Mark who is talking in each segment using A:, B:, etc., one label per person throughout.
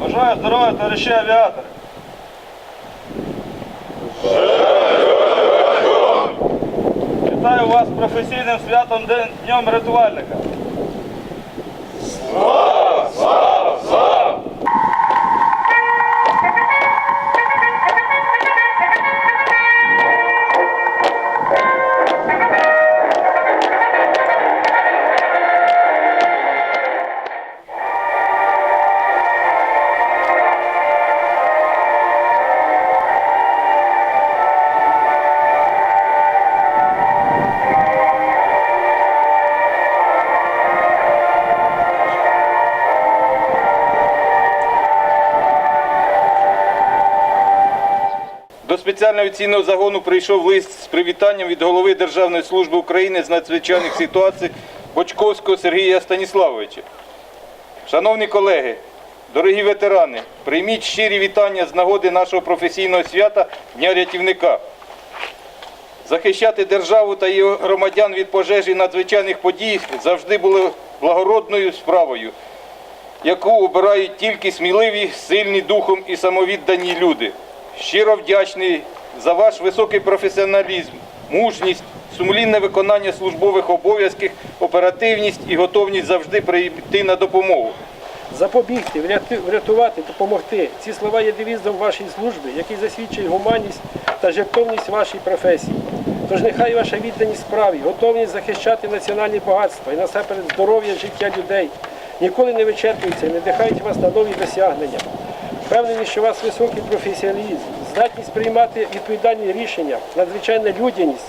A: Бажаю здоров'я, товариші авіатори. Вітаю вас професійним святом Днем рятувальника. До спеціального авіаційного загону прийшов лист з привітанням від голови Державної служби України з надзвичайних ситуацій Бочковського Сергія Станіславовича. Шановні колеги, дорогі ветерани, прийміть щирі вітання з нагоди нашого професійного свята Дня рятівника. Захищати державу та її громадян від пожежі надзвичайних подій завжди було благородною справою, яку обирають тільки сміливі, сильні духом і самовіддані люди. Щиро вдячний за ваш високий професіоналізм, мужність, сумлінне виконання службових обов'язків, оперативність і готовність завжди прийти на допомогу.
B: Запобігти, врятувати, допомогти. Ці слова є девізом вашої служби, який засвідчує гуманність та жертовність вашій професії. Тож нехай ваша відданість справі, готовність захищати національні багатства і насамперед здоров'я життя людей ніколи не вичерпуються і надихають вас на нові досягнення. Впевнені, що у вас високий професіоналізм, здатність приймати відповідальні рішення, надзвичайна людяність,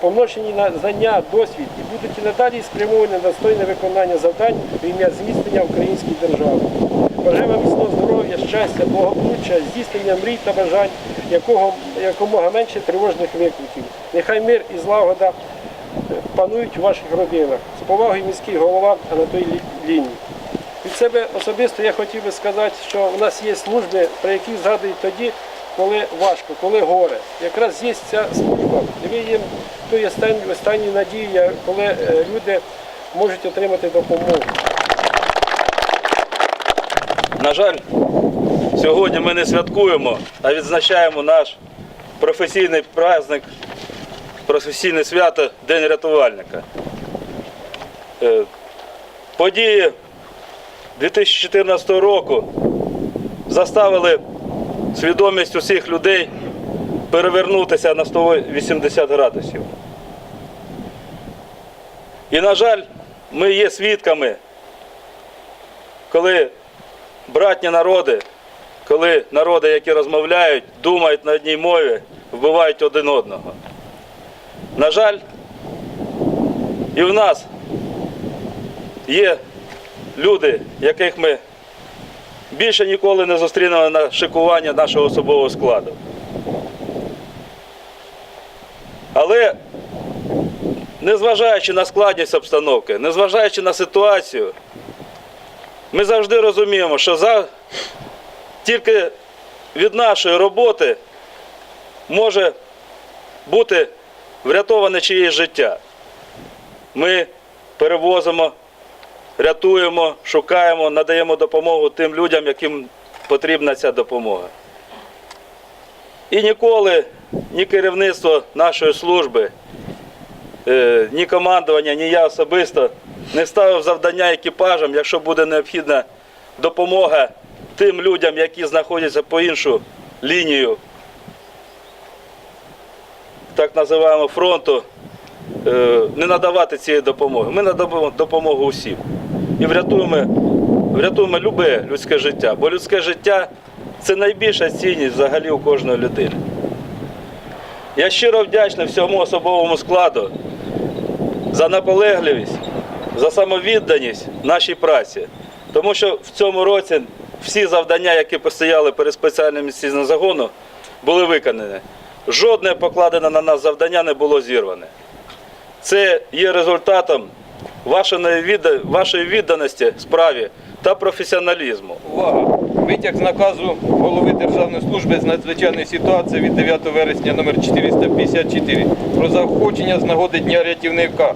B: помножені на знання, досвід і будуть і надалі спрямовані на достойне виконання завдань в ім'я зміцнення української держави. Бажаю вам міцного здоров'я, щастя, благополуччя, здійснення мрій та бажань, якого, якомога менше тривожних викликів. Нехай мир і злагода е, панують у ваших родинах. З повагою міський голова Анатолій Лі- Ліній. Від себе особисто я хотів би сказати, що в нас є служби, про які згадують тоді, коли важко, коли горе. Якраз є ця служба. І ви є тою останньою останньою надією, коли е, люди можуть отримати допомогу.
C: На жаль, сьогодні ми не святкуємо, а відзначаємо наш професійний праздник, професійне свято День рятувальника. Е, Події 2014 року заставили свідомість усіх людей перевернутися на 180 градусів. І, на жаль, ми є свідками, коли братні народи, коли народи, які розмовляють, думають на одній мові, вбивають один одного. На жаль, і в нас є люди, яких ми більше ніколи не зустрінемо на шикування нашого особового складу. Але незважаючи на складність обстановки, незважаючи на ситуацію, ми завжди розуміємо, що за... тільки від нашої роботи може бути врятоване чиєсь життя. Ми перевозимо, рятуємо, шукаємо, надаємо допомогу тим людям, яким потрібна ця допомога. І ніколи ні керівництво нашої служби, е, ні командування, ні я особисто не ставив завдання екіпажам, якщо буде необхідна допомога тим людям, які знаходяться по іншу лінію так називаємо фронту, е, не надавати цієї допомоги. Ми надаємо допомогу усім. І врятуємо, врятуємо любе людське життя, бо людське життя це найбільша цінність взагалі у кожної людини. Я щиро вдячний всьому особовому складу за наполегливість, за самовідданість нашій праці. Тому що в цьому році всі завдання, які постояли перед спеціальним місцевим загоном, були виконані. Жодне покладене на нас завдання не було зірване. Це є результатом вашої відданості справі та професіоналізму.
A: Увага! Витяг з наказу голови Державної служби з надзвичайної ситуації від 9 вересня номер 454 про заохочення з нагоди Дня рятівника.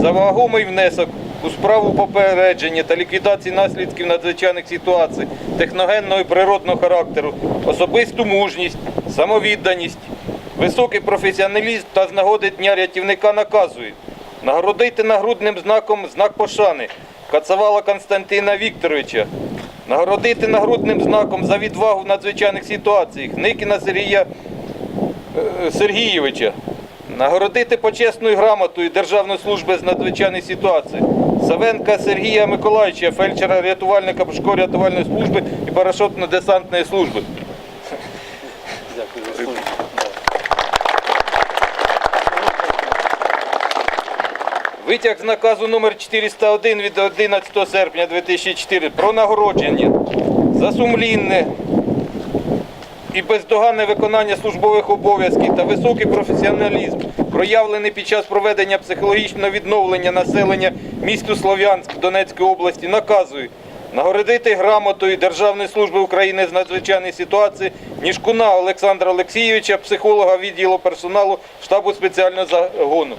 A: За вагомий внесок у справу попередження та ліквідації наслідків надзвичайних ситуацій, техногенного і природного характеру, особисту мужність, самовідданість, високий професіоналізм та з нагоди Дня рятівника наказують нагородити нагрудним знаком знак пошани Кацавала Константина Вікторовича, нагородити нагрудним знаком за відвагу в надзвичайних ситуаціях Никіна Сергія е, Сергійовича, нагородити почесною грамотою Державної служби з надзвичайних ситуацій Савенка Сергія Миколаївича, фельдшера рятувальника Пошко рятувальної служби і парашютно-десантної служби. Витяг з наказу номер 401 від 11 серпня 2004 про нагородження за сумлінне і бездоганне виконання службових обов'язків та високий професіоналізм, проявлений під час проведення психологічного відновлення населення місту Слов'янськ Донецької області, наказують нагородити грамотою Державної служби України з надзвичайної ситуації Ніжкуна Олександра Олексійовича, психолога відділу персоналу штабу спеціального загону.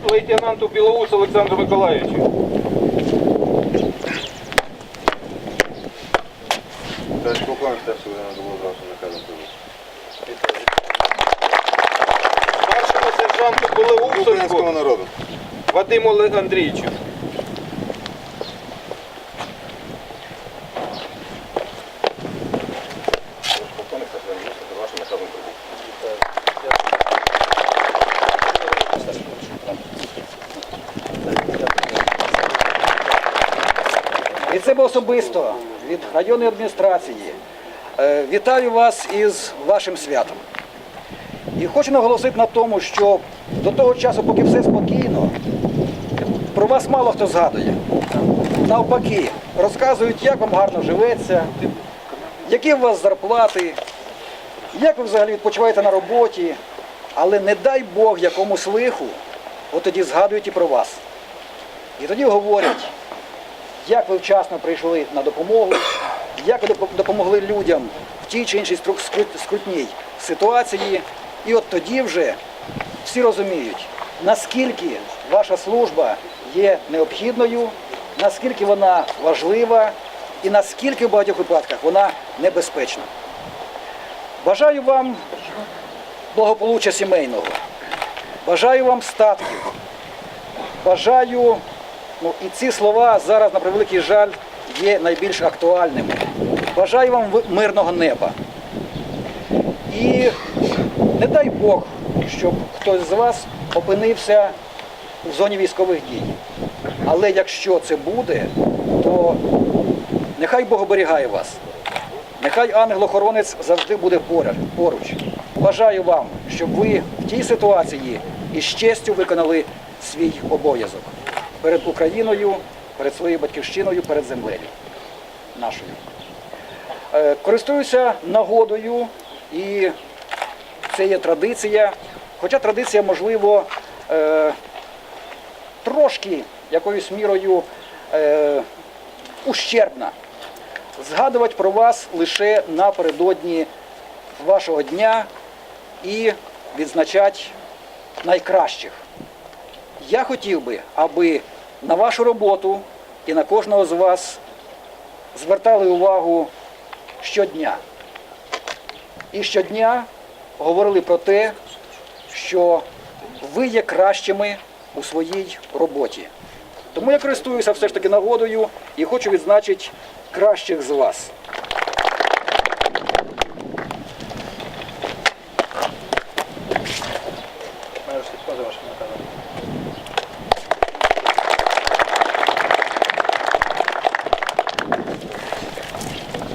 A: Старшому лейтенанту, Білоусу Олександру Миколаївичу. Старшому сержанту Білоусовську. Вадиму Андрійовичу.
D: Полковник старшого народу, вашим наказом зробити.
E: Від себе особисто, від районної адміністрації, е, вітаю вас із вашим святом. І хочу наголосити на тому, що до того часу, поки все спокійно, про вас мало хто згадує. Навпаки, розказують, як вам гарно живеться, які у вас зарплати, як ви взагалі відпочиваєте на роботі. Але не дай Бог якомусь лиху, от тоді згадують і про вас. І тоді говорять, як ви вчасно прийшли на допомогу, як ви допомогли людям в тій чи іншій скрутній ситуації. І от тоді вже всі розуміють, наскільки ваша служба є необхідною, наскільки вона важлива і наскільки в багатьох випадках вона небезпечна. Бажаю вам благополуччя сімейного, бажаю вам статків, бажаю Ну і ці слова зараз, на превеликий жаль, є найбільш актуальними. Бажаю вам мирного неба. І не дай Бог, щоб хтось з вас опинився в зоні військових дій. Але якщо це буде, то нехай Бог оберігає вас. Нехай ангел-охоронець завжди буде поруч. Бажаю вам, щоб ви в тій ситуації із честю виконали свій обов'язок перед Україною, перед своєю батьківщиною, перед землею нашою. Е, Користуюся нагодою, і це є традиція, хоча традиція, можливо, е, трошки якоюсь мірою е, ущербна згадувати про вас лише напередодні вашого дня і відзначати найкращих. Я хотів би, аби на вашу роботу і на кожного з вас звертали увагу щодня. І щодня говорили про те, що ви є кращими у своїй роботі. Тому я користуюся все ж таки нагодою і хочу відзначити кращих з вас.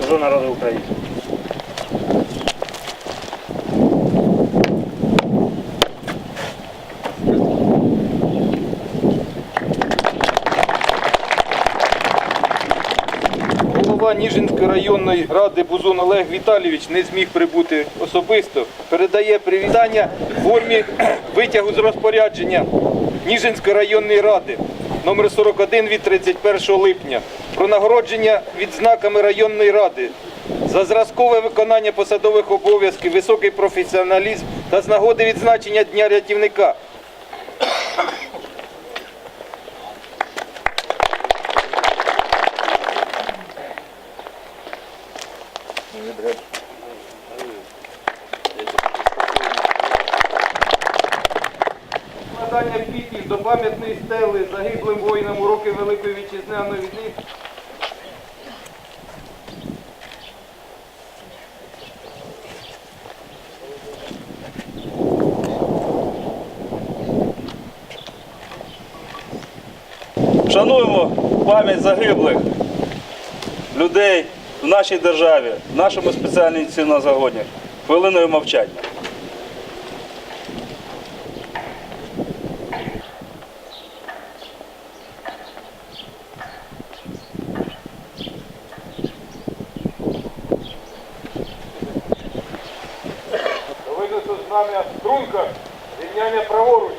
B: Служу народу України.
A: Голова Ніжинської районної ради Бузун Олег Віталійович не зміг прибути особисто. Передає привітання в формі витягу з розпорядження Ніжинської районної ради номер 41 від 31 липня про нагородження відзнаками районної ради за зразкове виконання посадових обов'язків, високий професіоналізм та з нагоди відзначення Дня рятівника. Складання квітів до пам'ятної стели загиблим воїнам у роки Великої Вітчизняної війни
C: Шануємо пам'ять загиблих людей в нашій державі, в нашому спеціальному загоні. Хвилиною мовчання.
A: Винесу знам'я струнка, рівняння праворуч,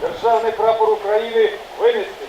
A: державний прапор України винести.